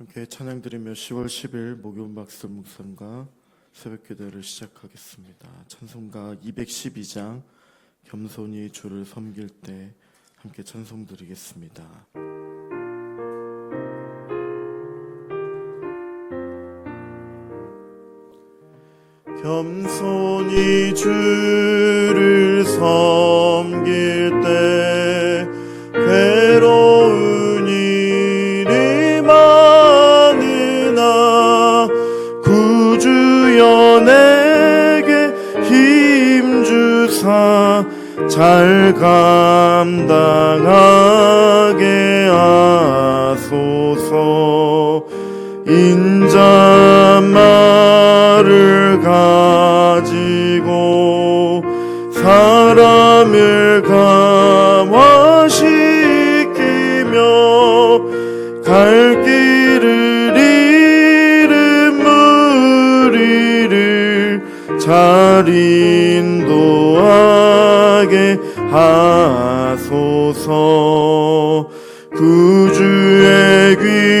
함께 찬양 드리며 10월 10일 목요일 박수 묵상과 새벽 기도를 시작하겠습니다. 찬송가 212장 겸손히 주를 섬길 때 함께 찬송 드리겠습니다. 겸손히 주를 섬길 때 잘 감당하게 하소서. 인자 하게 하소서. 구주의 귀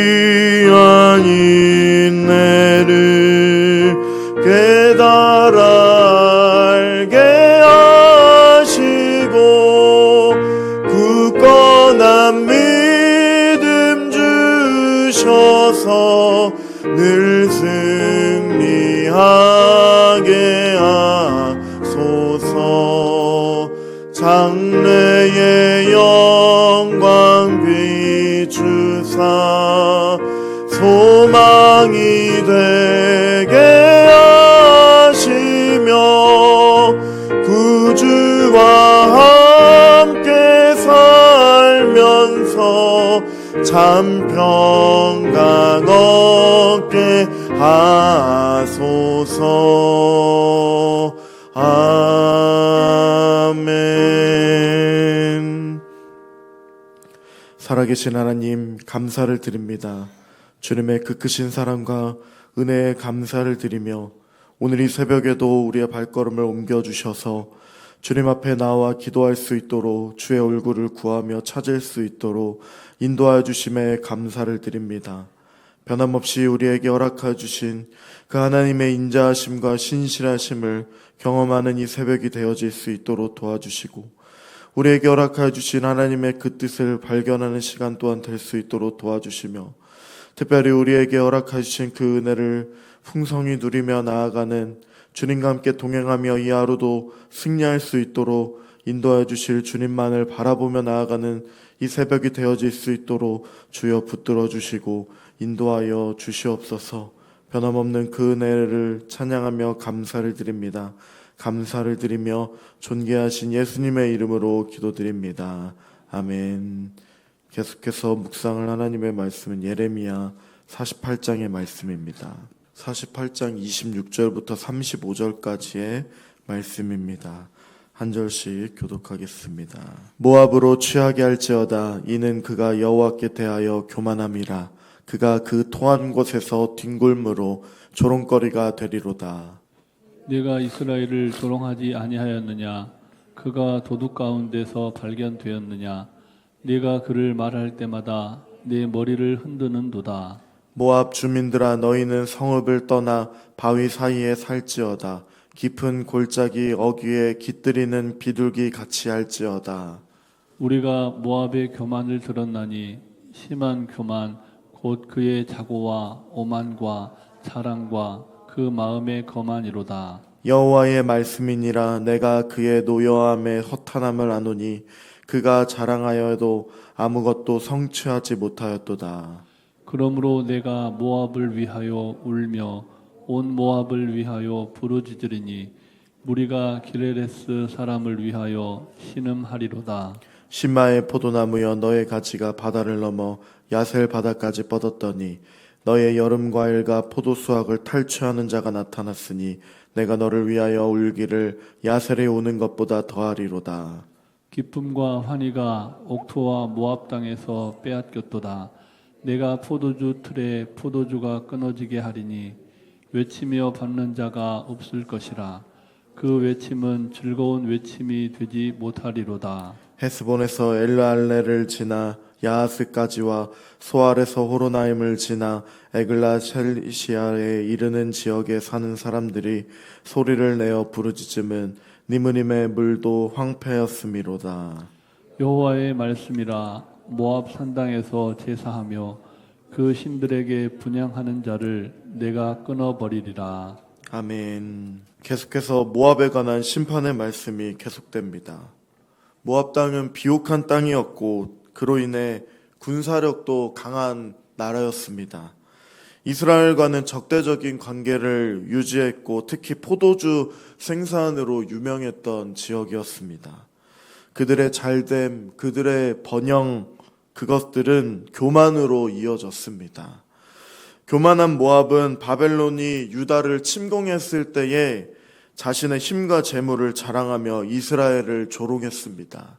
비추사 소망이 되게 하시며 구주와 함께 살면서 참 평강 얻게 하소서. 아멘 살아계신 하나님 감사를 드립니다. 주님의 그 크신 사랑과 은혜에 감사를 드리며 오늘 이 새벽에도 우리의 발걸음을 옮겨주셔서 주님 앞에 나와 기도할 수 있도록 주의 얼굴을 구하며 찾을 수 있도록 인도하여 주심에 감사를 드립니다. 변함없이 우리에게 허락하여 주신 그 하나님의 인자하심과 신실하심을 경험하는 이 새벽이 되어질 수 있도록 도와주시고 우리에게 허락하여 주신 하나님의 그 뜻을 발견하는 시간 또한 될 수 있도록 도와주시며 특별히 우리에게 허락하여 주신 그 은혜를 풍성히 누리며 나아가는 주님과 함께 동행하며 이 하루도 승리할 수 있도록 인도하여 주실 주님만을 바라보며 나아가는 이 새벽이 되어질 수 있도록 주여 붙들어 주시고 인도하여 주시옵소서 변함없는 그 은혜를 찬양하며 감사를 드립니다. 감사를 드리며 존귀하신 예수님의 이름으로 기도드립니다. 아멘. 계속해서 묵상을 하나님의 말씀은 예레미야 48장의 말씀입니다. 48장 26절부터 35절까지의 말씀입니다. 한 절씩 교독하겠습니다. 모압으로 취하게 할지어다 이는 그가 여호와께 대하여 교만함이라 그가 그 토한 곳에서 뒹굴므로 조롱거리가 되리로다. 내가 이스라엘을 조롱하지 아니하였느냐? 그가 도둑 가운데서 발견되었느냐? 내가 그를 말할 때마다 내 머리를 흔드는도다. 모압 주민들아 너희는 성읍을 떠나 바위 사이에 살지어다 깊은 골짜기 어귀에 깃들이는 비둘기 같이 할지어다 우리가 모압의 교만을 들었나니 심한 교만 곧 그의 자고와 오만과 자랑과 그 마음의 거만이로다. 여호와의 말씀이니라 내가 그의 노여함에 허탄함을 아노니 그가 자랑하여도 아무것도 성취하지 못하였도다 그러므로 내가 모압을 위하여 울며 온 모압을 위하여 부르짖으리니 무리가 기레레스 사람을 위하여 신음하리로다. 신마의 포도나무여 너의 가지가 바다를 넘어 야셀 바다까지 뻗었더니 너의 여름 과일과 포도 수확을 탈취하는 자가 나타났으니 내가 너를 위하여 울기를 야셀에 오는 것보다 더하리로다. 기쁨과 환희가 옥토와 모압 땅에서 빼앗겼도다. 내가 포도주 틀에 포도주가 끊어지게 하리니 외치며 받는 자가 없을 것이라. 그 외침은 즐거운 외침이 되지 못하리로다. 헤스본에서 엘르알레를 지나 야하스까지와 소알에서 호로나임을 지나 에글라 셀시아에 이르는 지역에 사는 사람들이 소리를 내어 부르짖음은 니무님의 물도 황폐였음이로다. 여호와의 말씀이라 모압 산당에서 제사하며 그 신들에게 분양하는 자를 내가 끊어버리리라. 아멘. 계속해서 모압에 관한 심판의 말씀이 계속됩니다. 모압 땅은 비옥한 땅이었고 그로 인해 군사력도 강한 나라였습니다. 이스라엘과는 적대적인 관계를 유지했고 특히 포도주 생산으로 유명했던 지역이었습니다. 그들의 잘됨, 그들의 번영, 그것들은 교만으로 이어졌습니다. 교만한 모압은 바벨론이 유다를 침공했을 때에 자신의 힘과 재물을 자랑하며 이스라엘을 조롱했습니다.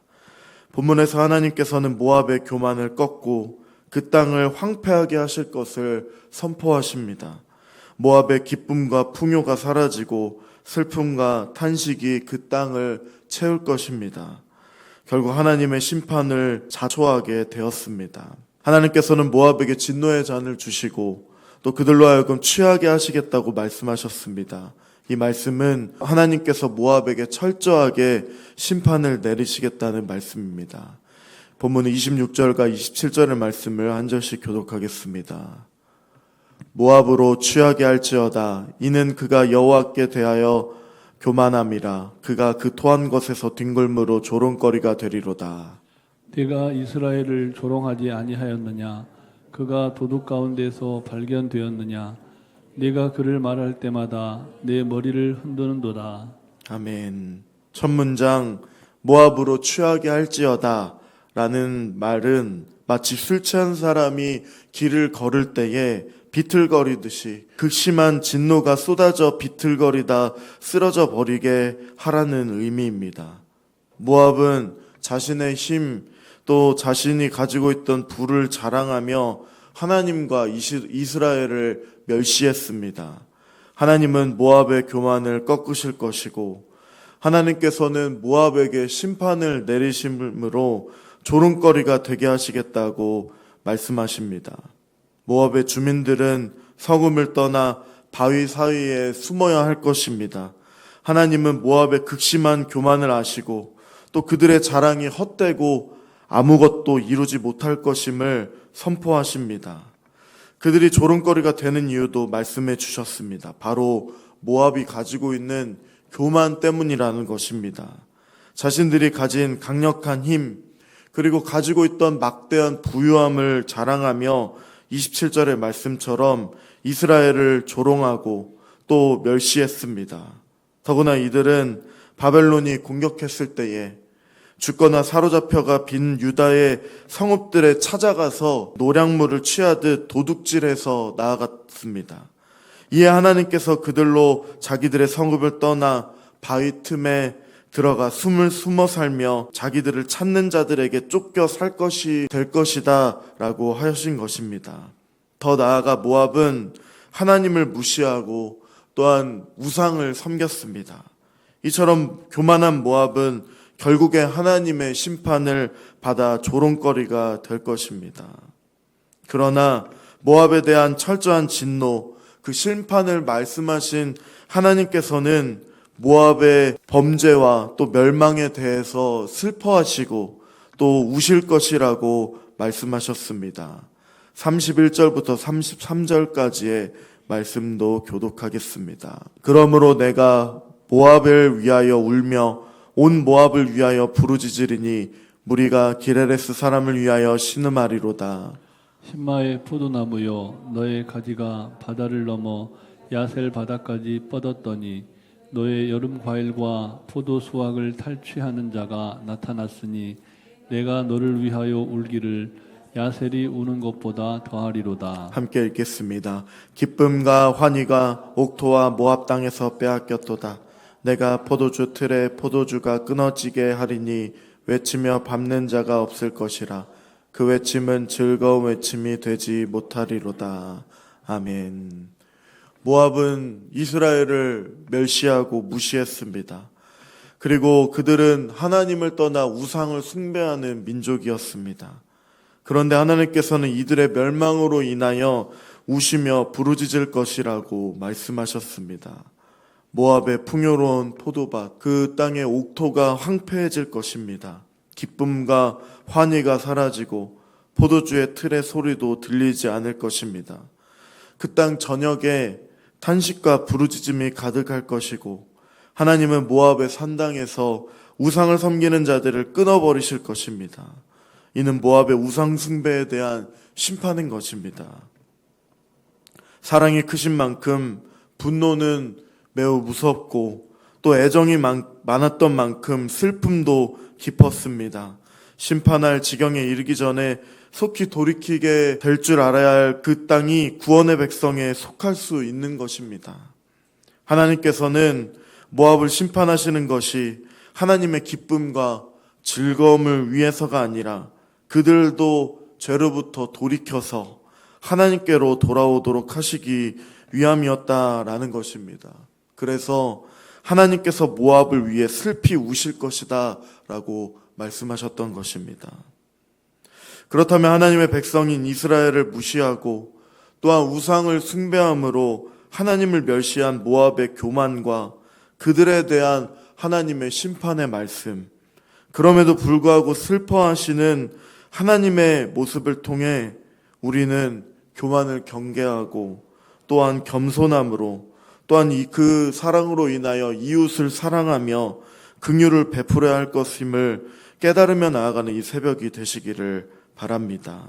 본문에서 하나님께서는 모압의 교만을 꺾고 그 땅을 황폐하게 하실 것을 선포하십니다. 모압의 기쁨과 풍요가 사라지고 슬픔과 탄식이 그 땅을 채울 것입니다. 결국 하나님의 심판을 자초하게 되었습니다. 하나님께서는 모압에게 진노의 잔을 주시고 또 그들로 하여금 취하게 하시겠다고 말씀하셨습니다. 이 말씀은 하나님께서 모압에게 철저하게 심판을 내리시겠다는 말씀입니다. 본문 26절과 27절의 말씀을 한 절씩 교독하겠습니다. 모압으로 취하게 할지어다 이는 그가 여호와께 대하여 교만함이라 그가 그 토한 것에서 뒹굴므로 조롱거리가 되리로다. 내가 이스라엘을 조롱하지 아니하였느냐? 그가 도둑 가운데서 발견되었느냐? 내가 그를 말할 때마다 내 머리를 흔드는도다. 아멘. 첫 문장 모압으로 취하게 할지어다 라는 말은 마치 술 취한 사람이 길을 걸을 때에 비틀거리듯이 극심한 진노가 쏟아져 비틀거리다 쓰러져 버리게 하라는 의미입니다. 모압은 자신의 힘 또 자신이 가지고 있던 부를 자랑하며 하나님과 이스라엘을 멸시했습니다. 하나님은 모압의 교만을 꺾으실 것이고 하나님께서는 모압에게 심판을 내리심으로 조롱거리가 되게 하시겠다고 말씀하십니다. 모압의 주민들은 성음을 떠나 바위 사이에 숨어야 할 것입니다. 하나님은 모압의 극심한 교만을 아시고 또 그들의 자랑이 헛되고 아무것도 이루지 못할 것임을 선포하십니다. 그들이 조롱거리가 되는 이유도 말씀해 주셨습니다. 바로 모압이 가지고 있는 교만 때문이라는 것입니다. 자신들이 가진 강력한 힘, 그리고 가지고 있던 막대한 부유함을 자랑하며 27절의 말씀처럼 이스라엘을 조롱하고 또 멸시했습니다. 더구나 이들은 바벨론이 공격했을 때에 죽거나 사로잡혀가 빈 유다의 성읍들에 찾아가서 노량물을 취하듯 도둑질해서 나아갔습니다. 이에 하나님께서 그들로 자기들의 성읍을 떠나 바위 틈에 들어가 숨을 숨어 살며 자기들을 찾는 자들에게 쫓겨 살 것이 될 것이다 라고 하신 것입니다. 더 나아가 모압은 하나님을 무시하고 또한 우상을 섬겼습니다. 이처럼 교만한 모압은 결국에 하나님의 심판을 받아 조롱거리가 될 것입니다. 그러나 모압에 대한 철저한 진노, 그 심판을 말씀하신 하나님께서는 모압의 범죄와 또 멸망에 대해서 슬퍼하시고 또 우실 것이라고 말씀하셨습니다. 31절부터 33절까지의 말씀도 교독하겠습니다. 그러므로 내가 모압을 위하여 울며 온 모압을 위하여 부르짖으리니 무리가 기레레스 사람을 위하여 신음하리로다. 신마의 포도나무여 너의 가지가 바다를 넘어 야셀 바다까지 뻗었더니 너의 여름 과일과 포도 수확을 탈취하는 자가 나타났으니 내가 너를 위하여 울기를 야셀이 우는 것보다 더하리로다. 함께 읽겠습니다. 기쁨과 환희가 옥토와 모압 땅에서 빼앗겼도다. 내가 포도주 틀에 포도주가 끊어지게 하리니 외치며 밟는 자가 없을 것이라. 그 외침은 즐거운 외침이 되지 못하리로다. 아멘. 모압은 이스라엘을 멸시하고 무시했습니다. 그리고 그들은 하나님을 떠나 우상을 숭배하는 민족이었습니다. 그런데 하나님께서는 이들의 멸망으로 인하여 우시며 부르짖을 것이라고 말씀하셨습니다. 모압의 풍요로운 포도밭, 그 땅의 옥토가 황폐해질 것입니다. 기쁨과 환희가 사라지고 포도주의 틀의 소리도 들리지 않을 것입니다. 그땅 전역에 탄식과 부르짖음이 가득할 것이고 하나님은 모압의 산당에서 우상을 섬기는 자들을 끊어버리실 것입니다. 이는 모압의 우상 숭배에 대한 심판인 것입니다. 사랑이 크신 만큼 분노는 매우 무섭고 또 애정이 많, 많았던 만큼 슬픔도 깊었습니다. 심판할 지경에 이르기 전에 속히 돌이키게 될 줄 알아야 할 그 땅이 구원의 백성에 속할 수 있는 것입니다. 하나님께서는 모압을 심판하시는 것이 하나님의 기쁨과 즐거움을 위해서가 아니라 그들도 죄로부터 돌이켜서 하나님께로 돌아오도록 하시기 위함이었다라는 것입니다. 그래서 하나님께서 모압을 위해 슬피 우실 것이다 라고 말씀하셨던 것입니다. 그렇다면 하나님의 백성인 이스라엘을 무시하고 또한 우상을 숭배함으로 하나님을 멸시한 모압의 교만과 그들에 대한 하나님의 심판의 말씀, 그럼에도 불구하고 슬퍼하시는 하나님의 모습을 통해 우리는 교만을 경계하고 또한 겸손함으로 또한 이그 사랑으로 인하여 이웃을 사랑하며 긍휼을 베풀어야 할 것임을 깨달으며 나아가는 이 새벽이 되시기를 바랍니다.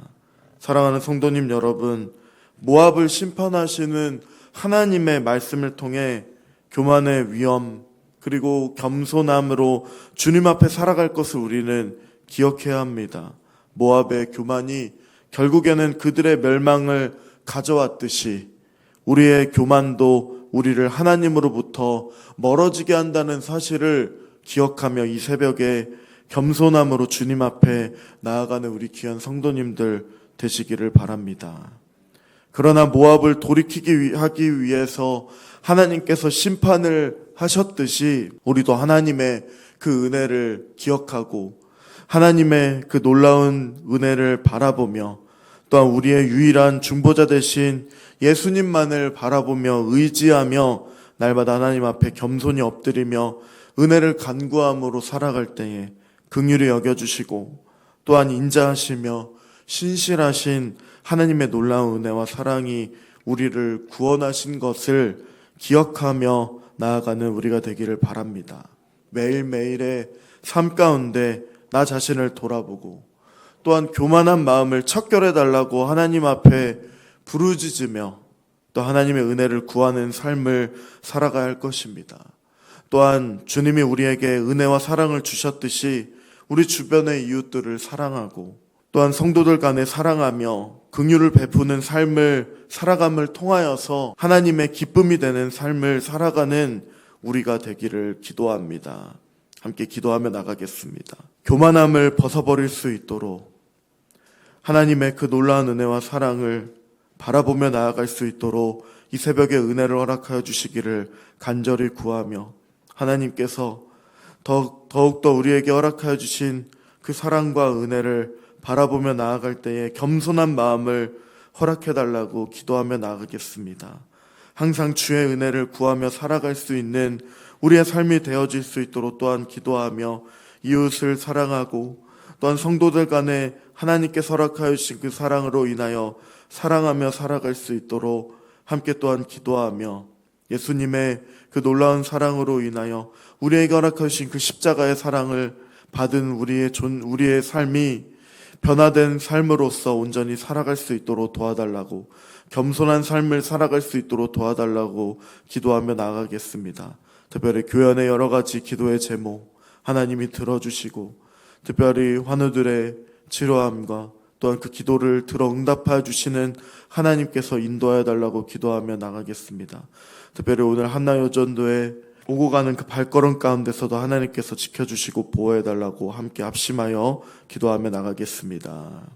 사랑하는 성도님 여러분, 모압을 심판하시는 하나님의 말씀을 통해 교만의 위험 그리고 겸손함으로 주님 앞에 살아갈 것을 우리는 기억해야 합니다. 모압의 교만이 결국에는 그들의 멸망을 가져왔듯이 우리의 교만도 우리를 하나님으로부터 멀어지게 한다는 사실을 기억하며 이 새벽에 겸손함으로 주님 앞에 나아가는 우리 귀한 성도님들 되시기를 바랍니다. 그러나 모압을 돌이키기 위- 하기 위해서 하나님께서 심판을 하셨듯이 우리도 하나님의 그 은혜를 기억하고 하나님의 그 놀라운 은혜를 바라보며 또한 우리의 유일한 중보자 되신 예수님만을 바라보며 의지하며 날마다 하나님 앞에 겸손히 엎드리며 은혜를 간구함으로 살아갈 때에 긍휼히 여겨주시고 또한 인자하시며 신실하신 하나님의 놀라운 은혜와 사랑이 우리를 구원하신 것을 기억하며 나아가는 우리가 되기를 바랍니다. 매일매일의 삶 가운데 나 자신을 돌아보고 또한 교만한 마음을 척결해 달라고 하나님 앞에 부르짖으며 또 하나님의 은혜를 구하는 삶을 살아가야 할 것입니다. 또한 주님이 우리에게 은혜와 사랑을 주셨듯이 우리 주변의 이웃들을 사랑하고 또한 성도들 간에 사랑하며 긍휼을 베푸는 삶을 살아감을 통하여서 하나님의 기쁨이 되는 삶을 살아가는 우리가 되기를 기도합니다. 함께 기도하며 나가겠습니다. 교만함을 벗어버릴 수 있도록 하나님의 그 놀라운 은혜와 사랑을 바라보며 나아갈 수 있도록 이 새벽에 은혜를 허락하여 주시기를 간절히 구하며 하나님께서 더욱, 더욱더 우리에게 허락하여 주신 그 사랑과 은혜를 바라보며 나아갈 때에 겸손한 마음을 허락해 달라고 기도하며 나아가겠습니다. 항상 주의 은혜를 구하며 살아갈 수 있는 우리의 삶이 되어질 수 있도록 또한 기도하며 이웃을 사랑하고 또한 성도들 간에 하나님께 허락하여 주신 그 사랑으로 인하여 사랑하며 살아갈 수 있도록 함께 또한 기도하며 예수님의 그 놀라운 사랑으로 인하여 우리에게 허락하신 그 십자가의 사랑을 받은 우리의 존, 우리의 삶이 변화된 삶으로서 온전히 살아갈 수 있도록 도와달라고 겸손한 삶을 살아갈 수 있도록 도와달라고 기도하며 나가겠습니다. 특별히 교연의 여러 가지 기도의 제목 하나님이 들어주시고 특별히 환우들의 치료함과 또한 그 기도를 들어 응답하여 주시는 하나님께서 인도하여 달라고 기도하며 나가겠습니다. 특별히 오늘 한나여전도에 오고 가는 그 발걸음 가운데서도 하나님께서 지켜주시고 보호해 달라고 함께 합심하여 기도하며 나가겠습니다.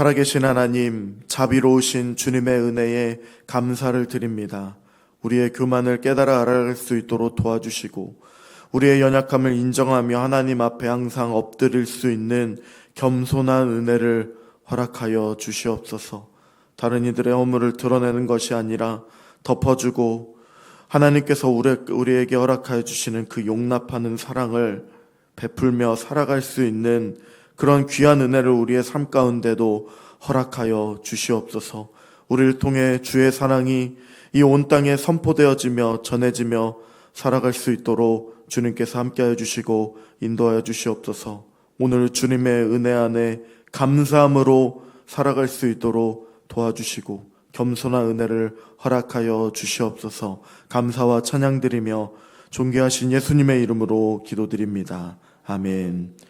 살아계신 하나님, 자비로우신 주님의 은혜에 감사를 드립니다. 우리의 교만을 깨달아 알아갈 수 있도록 도와주시고, 우리의 연약함을 인정하며 하나님 앞에 항상 엎드릴 수 있는 겸손한 은혜를 허락하여 주시옵소서. 다른 이들의 허물을 드러내는 것이 아니라 덮어주고, 하나님께서 우리, 우리에게 허락하여 주시는 그 용납하는 사랑을 베풀며 살아갈 수 있는 그런 귀한 은혜를 우리의 삶 가운데도 허락하여 주시옵소서. 우리를 통해 주의 사랑이 이 온 땅에 선포되어지며 전해지며 살아갈 수 있도록 주님께서 함께하여 주시고 인도하여 주시옵소서. 오늘 주님의 은혜 안에 감사함으로 살아갈 수 있도록 도와주시고 겸손한 은혜를 허락하여 주시옵소서. 감사와 찬양 드리며 존귀하신 예수님의 이름으로 기도드립니다. 아멘.